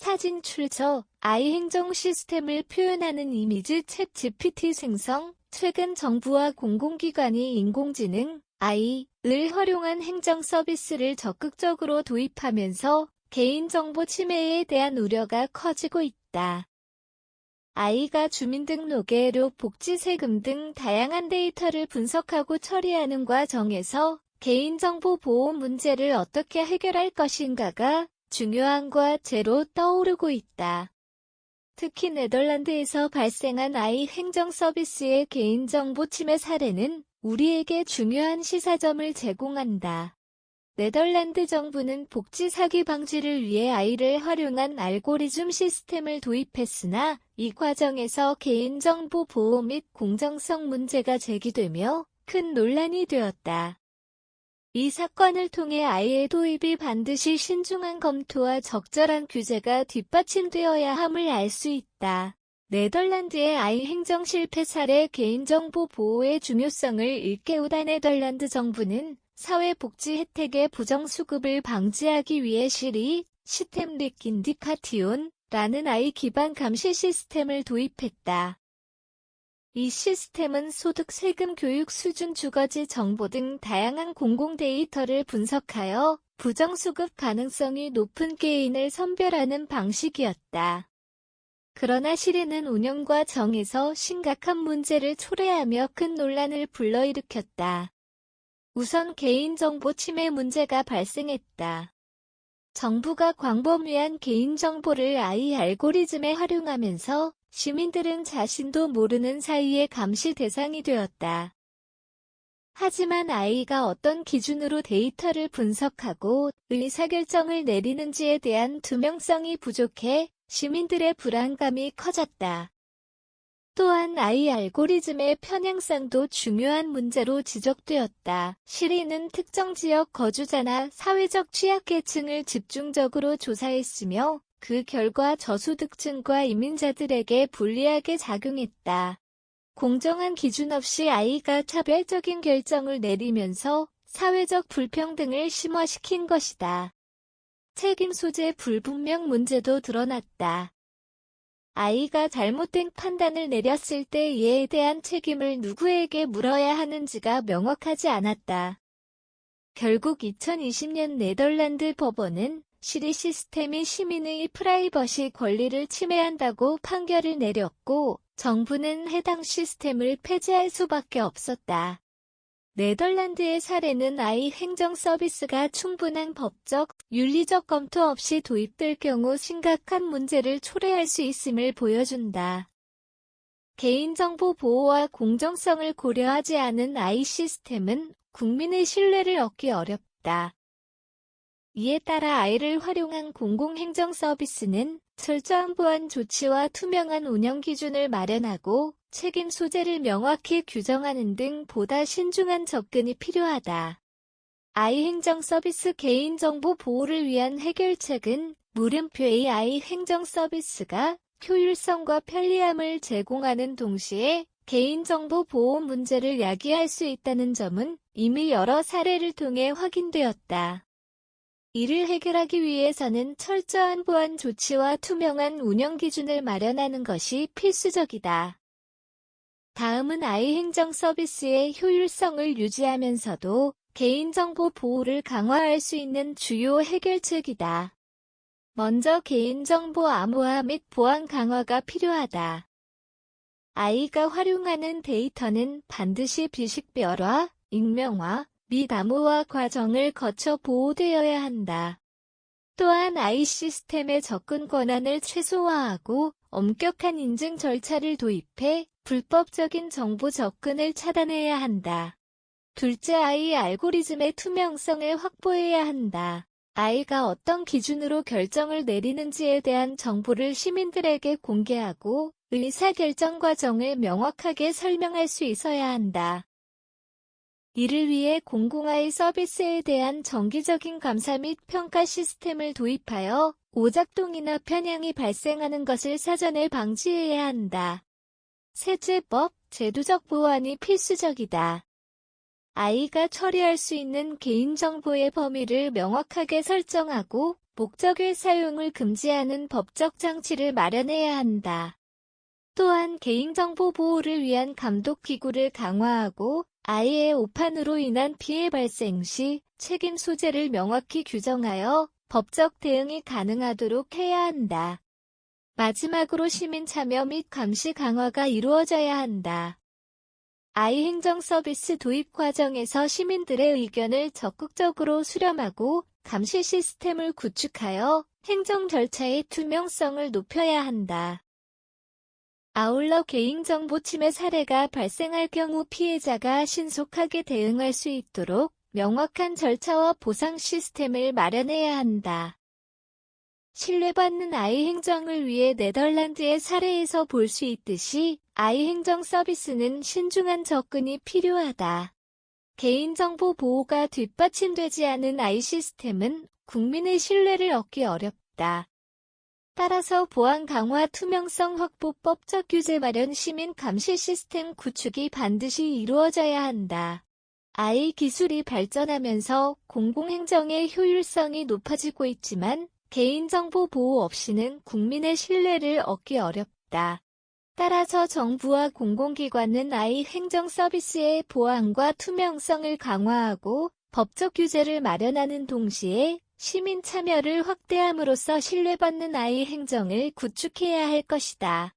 사진 출처, 아이 행정 시스템을 표현하는 이미지 챗 GPT 생성, 최근 정부와 공공기관이 인공지능, AI를 활용한 행정 서비스를 적극적으로 도입하면서 개인정보 침해에 대한 우려가 커지고 있다. 아이가 주민등록에 복지 세금 등 다양한 데이터를 분석하고 처리하는 과정에서 개인정보 보호 문제를 어떻게 해결할 것인가가 중요한 과제로 떠오르고 있다. 특히 네덜란드에서 발생한 아이 행정 서비스의 개인정보 침해 사례는 우리에게 중요한 시사점을 제공한다. 네덜란드 정부는 복지 사기 방지를 위해 아이를 활용한 알고리즘 시스템을 도입했으나 이 과정에서 개인정보 보호 및 공정성 문제가 제기되며 큰 논란이 되었다. 이 사건을 통해 아이의 도입이 반드시 신중한 검토와 적절한 규제가 뒷받침되어야 함을 알 수 있다. 네덜란드의 아이 행정 실패 사례 개인정보 보호의 중요성을 일깨우다 네덜란드 정부는 사회복지 혜택의 부정수급을 방지하기 위해 시리 시템릭 인디카티온라는 아이 기반 감시 시스템을 도입했다. 이 시스템은 소득, 세금, 교육 수준, 주거지 정보 등 다양한 공공 데이터를 분석하여 부정수급 가능성이 높은 개인을 선별하는 방식이었다. 그러나 시리는 운영 과 정에서 심각한 문제를 초래하며 큰 논란을 불러일으켰다. 우선 개인정보 침해 문제가 발생했다. 정부가 광범위한 개인정보를 아이 알고리즘에 활용하면서 시민들은 자신도 모르는 사이에 감시 대상이 되었다. 하지만 아이가 어떤 기준으로 데이터를 분석하고 의사결정을 내리는지에 대한 투명성이 부족해 시민들의 불안감이 커졌다. 또한 아이 알고리즘의 편향성도 중요한 문제로 지적되었다. 시리는 특정 지역 거주자나 사회적 취약계층을 집중적으로 조사했으며 그 결과 저소득층과 이민자들에게 불리하게 작용했다. 공정한 기준 없이 아이가 차별적인 결정을 내리면서 사회적 불평등을 심화시킨 것이다. 책임 소재 불분명 문제도 드러났다. 아이가 잘못된 판단을 내렸을 때 이에 대한 책임을 누구에게 물어야 하는지가 명확하지 않았다. 결국 2020년 네덜란드 법원은 시리 시스템이 시민의 프라이버시 권리를 침해한다고 판결을 내렸고 정부는 해당 시스템을 폐지할 수밖에 없었다. 네덜란드의 사례는 아이 행정 서비스가 충분한 법적, 윤리적 검토 없이 도입될 경우 심각한 문제를 초래할 수 있음을 보여준다. 개인정보 보호와 공정성을 고려하지 않은 아이 시스템은 국민의 신뢰를 얻기 어렵다. 이에 따라 아이를 활용한 공공행정 서비스는 철저한 보안 조치와 투명한 운영 기준을 마련하고 책임 소재를 명확히 규정하는 등 보다 신중한 접근이 필요하다. 아이 행정 서비스 개인정보 보호를 위한 해결책은 물음표 AI 행정 서비스가 효율성과 편리함을 제공하는 동시에 개인정보 보호 문제를 야기할 수 있다는 점은 이미 여러 사례를 통해 확인되었다. 이를 해결하기 위해서는 철저한 보안 조치와 투명한 운영 기준을 마련하는 것이 필수적이다. 다음은 아이 행정 서비스의 효율성을 유지하면서도 개인정보 보호를 강화할 수 있는 주요 해결책이다. 먼저 개인정보 암호화 및 보안 강화가 필요하다. 아이가 활용하는 데이터는 반드시 비식별화, 익명화, 및 암호화 과정을 거쳐 보호되어야 한다. 또한 아이 시스템의 접근 권한을 최소화하고 엄격한 인증 절차를 도입해 불법적인 정보 접근을 차단해야 한다. 둘째 아이 알고리즘의 투명성을 확보해야 한다. 아이가 어떤 기준으로 결정을 내리는지에 대한 정보를 시민들에게 공개하고 의사결정 과정을 명확하게 설명할 수 있어야 한다. 이를 위해 공공화의 서비스에 대한 정기적인 감사 및 평가 시스템을 도입하여 오작동이나 편향이 발생하는 것을 사전에 방지해야 한다. 세제법, 제도적 보완이 필수적이다. 아이가 처리할 수 있는 개인정보의 범위를 명확하게 설정하고 목적의 사용을 금지하는 법적 장치를 마련해야 한다. 또한 개인정보 보호를 위한 감독 기구를 강화하고 아이의 오판으로 인한 피해 발생 시 책임 소재를 명확히 규정하여 법적 대응이 가능하도록 해야 한다. 마지막으로 시민 참여 및 감시 강화가 이루어져야 한다. 아이 행정 서비스 도입 과정에서 시민들의 의견을 적극적으로 수렴하고 감시 시스템을 구축하여 행정 절차의 투명성을 높여야 한다. 아울러 개인정보 침해 사례가 발생할 경우 피해자가 신속하게 대응할 수 있도록 명확한 절차와 보상 시스템을 마련해야 한다. 신뢰받는 아이 행정을 위해 네덜란드의 사례에서 볼 수 있듯이 아이 행정 서비스는 신중한 접근이 필요하다. 개인정보 보호가 뒷받침되지 않은 아이 시스템은 국민의 신뢰를 얻기 어렵다. 따라서 보안 강화 투명성 확보 법적 규제 마련 시민 감시 시스템 구축이 반드시 이루어져야 한다. AI 기술이 발전하면서 공공행정의 효율성이 높아지고 있지만 개인정보 보호 없이는 국민의 신뢰를 얻기 어렵다. 따라서 정부와 공공기관은 아이 행정 서비스의 보안과 투명성을 강화하고 법적 규제를 마련하는 동시에 시민 참여를 확대함으로써 신뢰받는 아이 행정을 구축해야 할 것이다.